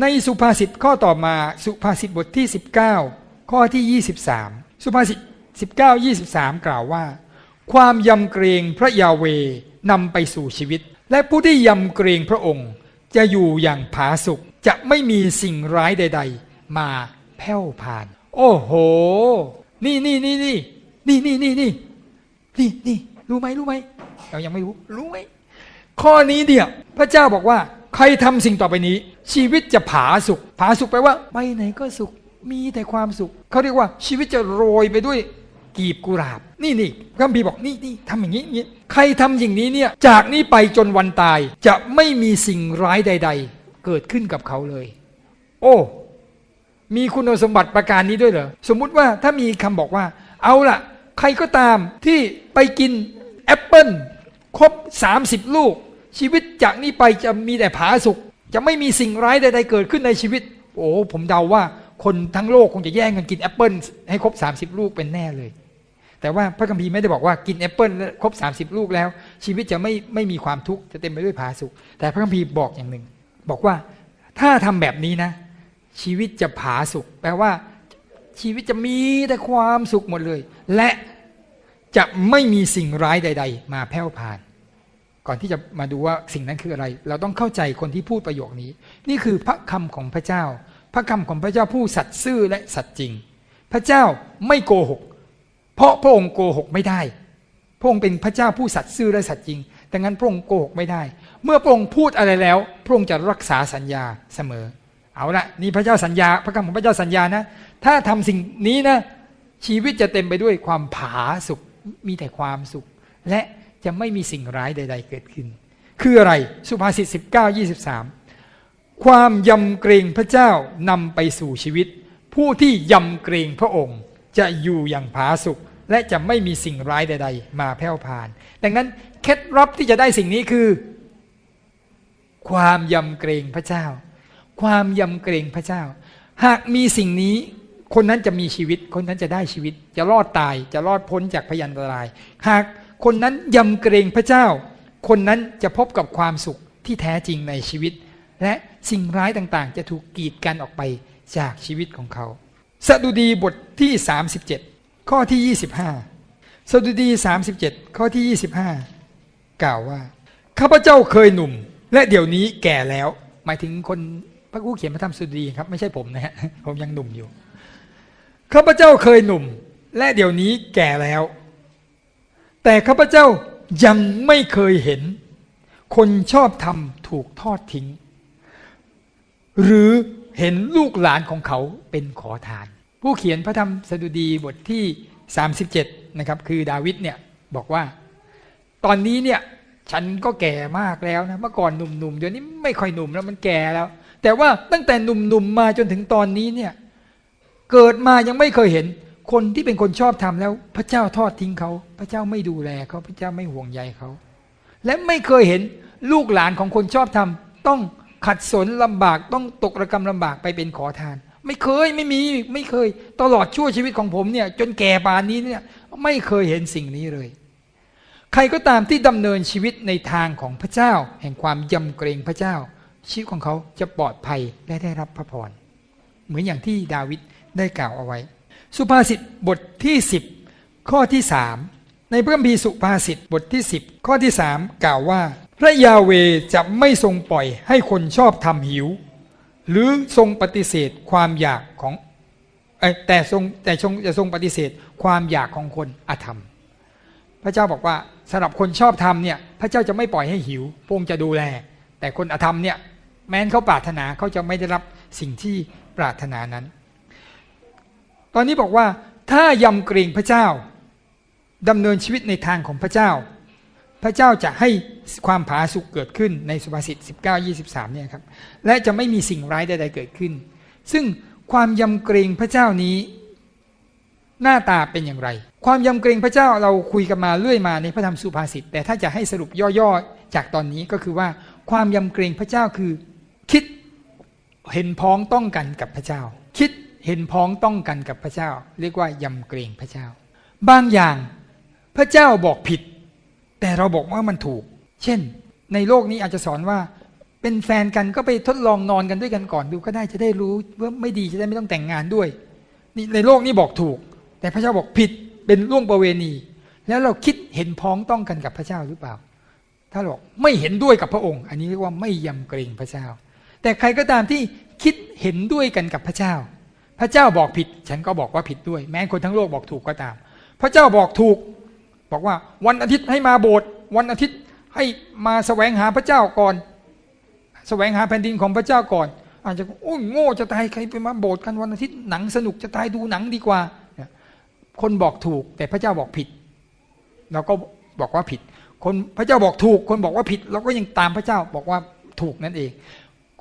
ในสุภาษิตข้อต่อมาสุภาษิตบทที่ 19 ข้อที่ 23 สุภาษิต19 23 กล่าวว่า ความยำเกรงพระยาเวนำไปสู่ชีวิต และผู้ที่ยำเกรงพระองค์ จะอยู่อย่างผาสุกจะไม่มีสิ่งร้ายใด ๆ มาแผ่วผ่าน โอ้โห นี่นี่นี่นี่นี่นี่นี่นี่นี่นี่รู้ไหมรู้ไหมเรายังไม่รู้ รู้ไหมข้อนี้เนี่ยพระเจ้าบอกว่า ใครทำสิ่งต่อไปนี้ ชีวิตจะผาสุกผาสุกแปลว่า ไปไหนก็สุขมีแต่ความสุข เขาเรียกว่าชีวิตจะโรยไปด้วยกีบกุหลาบ นี่นี่คัมภีร์บอกนี่นี่ทำอย่างนี้นี้ใครทำอย่างนี้เนี่ยจากนี้ไปจนวันตายจะไม่มีสิ่งร้ายใด ๆ เกิดขึ้นกับเขาเลย โอ้มีคุณสมบัติประการนี้ด้วยเหรอสมมุติว่าถ้ามีคำบอกว่า เอาล่ะ ใครก็ตามที่ไปกินแอปเปิลครบ 30 ลูก ชีวิตจากนี้ไปจะมีแต่ผาสุกจะไม่มีสิ่งร้ายใดๆเกิดขึ้นในชีวิต โอ้ผมเดาว่าคนทั้งโลกคงจะแย่งกันกินแอปเปิลให้ครบ 30 ลูกเป็นแน่เลย แต่ว่าพระคัมภีร์ไม่ได้บอกว่ากินแอปเปิลครบ 30 ลูกแล้ว ชีวิตจะไม่ไม่มีความทุกข์จะเต็มไปด้วยผาสุกแต่พระคัมภีร์บอกอย่างหนึ่ง บอกว่าถ้าทำแบบนี้นะ ชีวิตจะผาสุกแปลว่า ชีวิตจะมีแต่ความสุขหมดเลย และจะไม่มีสิ่งร้ายใด ๆ มาแผ่วผ่าน ก่อนที่จะมาดูว่าสิ่งนั้นคืออะไร เราต้องเข้าใจคนที่พูดประโยคนี้ นี่คือพระคำของพระเจ้า พระคำของพระเจ้าผู้สัตย์ซื่อและสัตย์จริง พระเจ้าไม่โกหก เพราะพระองค์โกหกไม่ได้ พระองค์เป็นพระเจ้าผู้สัตย์ซื่อและสัตย์จริงดังนั้นพระองค์โกหกไม่ได้ เมื่อพระองค์พูดอะไรแล้ว พระองค์จะรักษาสัญญาเสมอ เอาละนี่พระเจ้าสัญญา พระคำของพระเจ้าสัญญานะ ถ้าทำสิ่งนี้นะชีวิตจะเต็มไปด้วยความผาสุกมีแต่ความสุข และ จะไม่มีสิ่งร้ายใด ๆ เกิดขึ้น คืออะไรสุภาษิต19 23 ความยำเกรงพระเจ้านำไปสู่ชีวิต ผู้ที่ยำเกรงพระองค์ จะอยู่อย่างผาสุกและจะไม่มีสิ่งร้ายใด ๆ มาแผ่วพาน ดังนั้นเคล็ดลับที่จะได้สิ่งนี้คือ ความยำเกรงพระเจ้า ความยำเกรงพระเจ้า หากมีสิ่งนี้คนนั้นจะมีชีวิต คนนั้นจะได้ชีวิต จะรอดตาย จะรอดพ้นจากพยันตราย หาก คนนั้นยำเกรงพระเจ้า คนนั้นจะพบกับความสุขที่แท้จริงในชีวิต และสิ่งร้ายต่างๆ จะถูกกีดกันออกไปจากชีวิตของเขาสดุดีบทที่ 37 ข้อที่ 25สดุดี 37 ข้อที่ 25 กล่าวว่าข้าพเจ้าเคยหนุ่ม และเดี๋ยวนี้แก่แล้ว หมายถึงคนพระกู้เขียนพระธรรมสดุดีครับไม่ใช่ผมนะฮะผมยังหนุ่มอยู่ข้าพเจ้าเคยหนุ่ม และเดี๋ยวนี้แก่แล้ว แต่ข้าพเจ้ายังไม่เคยเห็น คนชอบทำถูกทอดทิ้ง หรือเห็นลูกหลานของเขาเป็นขอทาน ผู้เขียนพระธรรมสดุดีบทที่ 37 นะครับ คือดาวิดเนี่ยบอกว่า ตอนนี้เนี่ยฉันก็แก่มากแล้วนะเมื่อก่อนหนุ่มๆเดี๋ยวนี้ไม่ค่อยหนุ่มแล้วมันแก่แล้ว แต่ว่าตั้งแต่หนุ่มๆมาจนถึงตอนนี้เนี่ยเกิดมายังไม่เคยเห็น คนที่เป็นคนชอบทำแล้ว พระเจ้าทอดทิ้งเขา พระเจ้าไม่ดูแลเขาพระเจ้าไม่ห่วงใยเขาและไม่เคยเห็นลูกหลานของคนชอบทำต้องขัดสนลำบากต้องตกระกรรมลำบากไปเป็นขอทาน ไม่เคยไม่มีไม่เคย ตลอดชั่วชีวิตของผมเนี่ยจนแก่ป่านนี้เนี่ยไม่เคยเห็นสิ่งนี้เลย ใครก็ตามที่ดำเนินชีวิตในทางของพระเจ้า แห่งความยำเกรงพระเจ้า ชีวิตของเขาจะปลอดภัยและได้รับพระพรเหมือนอย่างที่ดาวิดได้กล่าวเอาไว้ สุภาษิตบทที่ 10 ข้อที่3ในพระคัมภีร์สุภาษิตบทที่ 10 ข้อที่3กล่าวว่า พระยาเวจะไม่ทรงปล่อยให้คนชอบทำหิว หรือทรงปฏิเสธความอยากของแต่ทรงแต่ทรงจะทรงปฏิเสธความอยากของคนอธรรม พระเจ้าบอกว่าสำหรับคนชอบทำเนี่ยพระเจ้าจะไม่ปล่อยให้หิวพระองค์จะดูแล แต่คนอธรรมเนี่ยแม้นเขาปรารถนาเขาจะไม่ได้รับสิ่งที่ปรารถนานั้น ตอนนี้บอกว่าถ้ายำเกรงพระเจ้าดำเนินชีวิตในทางของพระเจ้า พระเจ้าจะให้ความผาสุกเกิดขึ้นในสุภาษิต19 23เนี่ยครับและจะไม่มีสิ่งร้ายใด ๆ เกิดขึ้น ซึ่งความยำเกรงพระเจ้านี้หน้าตาเป็นอย่างไร ความยำเกรงพระเจ้าเราคุยกันมาเรื่อยมาในพระธรรมสุภาษิตแต่ถ้าจะให้สรุปย่อๆจากตอนนี้ก็คือว่าความยำเกรงพระเจ้าคือ คิดเห็นพ้องต้องกันกับพระเจ้า คิด เห็นพ้องต้องกันกับพระเจ้า เรียกว่ายำเกรงพระเจ้า บางอย่างพระเจ้าบอกผิด แต่เราบอกว่ามันถูก เช่น ในโลกนี้อาจจะสอนว่า เป็นแฟนกันก็ไปทดลองนอนกันด้วยกันก่อนดูก็ได้จะได้รู้ว่าไม่ดีจะได้ไม่ต้องแต่งงานด้วยนี่ในโลกนี้บอกถูก แต่พระเจ้าบอกผิดเป็นล่วงประเวณี แล้วเราคิดเห็นพ้องต้องกันกับพระเจ้าหรือเปล่า ถ้าเราบอกไม่เห็นด้วยกับพระองค์ อันนี้เรียกว่าไม่ยำเกรงพระเจ้า แต่ใครก็ตามที่คิดเห็นด้วยกันกับพระเจ้า พระเจ้าบอกผิด ฉันก็บอกว่าผิดด้วย แม้คนทั้งโลกบอกถูกก็ตาม พระเจ้าบอกถูก บอกว่าวันอาทิตย์ให้มาโบสถ์วันอาทิตย์ให้มาแสวงหาพระเจ้าก่อนแสวงหาแผ่นดินของพระเจ้าก่อน อาจจะโอ้ยโง่จะตายใครไปมาโบสถ์กันวันอาทิตย์หนังสนุกจะตายดูหนังดีกว่า คนบอกถูกแต่พระเจ้าบอกผิดเราก็บอกว่าผิด คนพระเจ้าบอกถูก คนบอกว่าผิดเราก็ยังตามพระเจ้าบอกว่าถูกนั่นเอง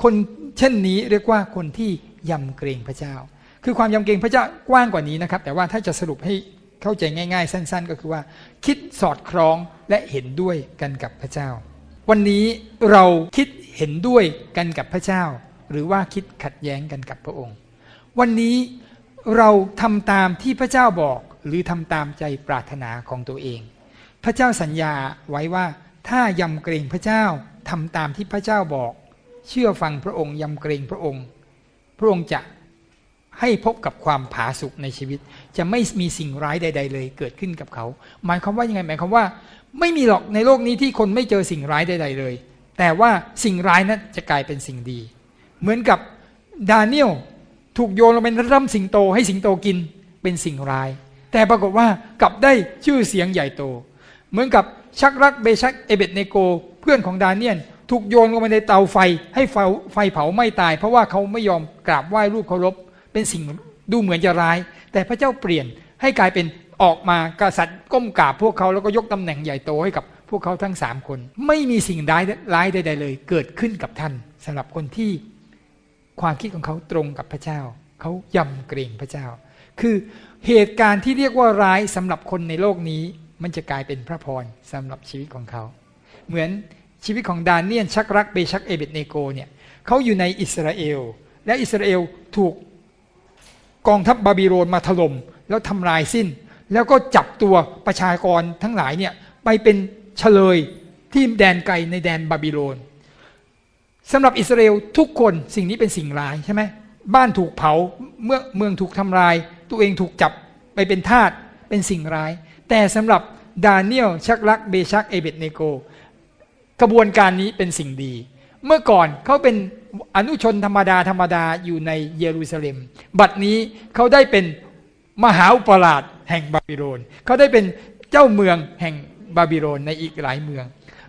คนเช่นนี้เรียกว่าคนที่ยำเกรงพระเจ้า คือความยำเกรงพระเจ้ากว้างกว่านี้นะครับ แต่ว่าถ้าจะสรุปให้เข้าใจง่ายๆ สั้น ๆ ก็คือว่า คิดสอดคล้องและเห็นด้วยกันกับพระเจ้า วันนี้เราคิดเห็นด้วยกันกับพระเจ้า หรือว่าคิดขัดแย้งกันกับพระองค์ วันนี้เราทำตามที่พระเจ้าบอกหรือทำตามใจปรารถนาของตัวเอง พระเจ้าสัญญาไว้ว่าถ้ายำเกรงพระเจ้าทำตามที่พระเจ้าบอก เชื่อฟังพระองค์ยำเกรงพระองค์ พระองค์จะ ให้พบกับความผาสุกในชีวิต จะไม่มีสิ่งร้ายใด ๆ เลยเกิดขึ้นกับเขา หมายความว่ายังไงหมายความว่า ไม่มีหรอกในโลกนี้ที่คนไม่เจอสิ่งร้ายใด ๆ เลย แต่ว่าสิ่งร้ายนั้นจะกลายเป็นสิ่งดี เหมือนกับดาเนียลถูกโยนลงเป็นร่ำสิงโตให้สิงโตกินเป็นสิ่งร้าย แต่ปรากฏว่ากลับได้ชื่อเสียงใหญ่โต เหมือนกับชักรักเบชักเอเบตเนโก เพื่อนของดาเนียลถูกโยนลงไปในเตาไฟให้ไฟเผาไม่ตาย เพราะว่าเขาไม่ยอมกราบไหว้รูปเคารพ เป็นสิ่งดูเหมือนจะร้าย แต่พระเจ้าเปลี่ยนให้กลายเป็นออกมากษัตริย์ก้มกราบพวกเขาแล้วก็ยกตำแหน่งใหญ่โตให้กับพวกเขาทั้งสามคน ไม่มีสิ่งร้ายร้ายใดๆเลย เกิดขึ้นกับท่านสำหรับคนที่ความคิดของเขาตรงกับพระเจ้า เขายำเกรงพระเจ้า คือเหตุการณ์ที่เรียกว่าร้ายสำหรับคนในโลกนี้ มันจะกลายเป็นพระพรสำหรับชีวิตของเขา เหมือนชีวิตของดานเนียนชักรักเบชักเอเบตเนโกเนี่ยเขาอยู่ในอิสราเอล และอิสราเอลถูก กองทัพบาบิโลนมาถล่มแล้วทำลายสิ้น แล้วก็จับตัวประชากรทั้งหลายเนี่ยไปเป็นเฉลยที่แดนไกลในแดนบาบิโลนสำหรับอิสราเอลทุกคนสิ่งนี้เป็นสิ่งร้ายใช่ไหมบ้านถูกเผาเมื่อเมืองถูกทำลาย ตัวเองถูกจับไปเป็นทาสเป็นสิ่งร้าย แต่สำหรับดาเนียลชักรักเบชักเอเบตเนโกกระบวนการนี้เป็นสิ่งดี เมื่อก่อนเขาเป็น อนุชนธรรมดาธรรมดาอยู่ในเยรูซาเล็ม บัดนี้เขาได้เป็นมหาอุปราชแห่งบาบิโลนเขาได้เป็นเจ้าเมืองแห่งบาบิโลนในอีกหลายเมือง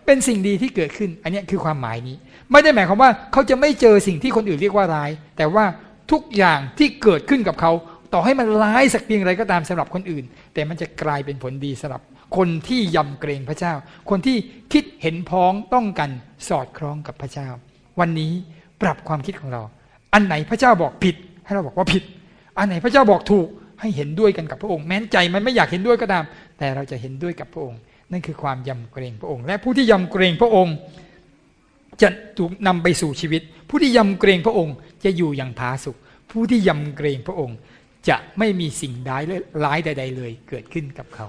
เป็นสิ่งดีที่เกิดขึ้น อันนี้คือความหมายนี้ ไม่ได้หมายความว่าเขาจะไม่เจอสิ่งที่คนอื่นเรียกว่าร้าย แต่ว่าทุกอย่างที่เกิดขึ้นกับเขา ต่อให้มันร้ายสักเพียงไรก็ตามสำหรับคนอื่น แต่มันจะกลายเป็นผลดีสำหรับคนที่ยำเกรงพระเจ้า คนที่คิดเห็นพ้องต้องกันสอดคล้องกับพระเจ้า วันนี้ ปรับความคิดของเรา อันไหนพระเจ้าบอกผิด ให้เราบอกว่าผิด อันไหนพระเจ้าบอกถูกให้เห็นด้วยกันกับพระองค์ แม้นใจมันไม่อยากเห็นด้วยก็ตาม แต่เราจะเห็นด้วยกับพระองค์ นั่นคือความยำเกรงพระองค์ และผู้ที่ยำเกรงพระองค์ จะถูกนำไปสู่ชีวิต ผู้ที่ยำเกรงพระองค์จะอยู่อย่างผาสุกผู้ที่ยำเกรงพระองค์ จะไม่มีสิ่งร้ายร้ายใดๆเลยเกิดขึ้นกับเขา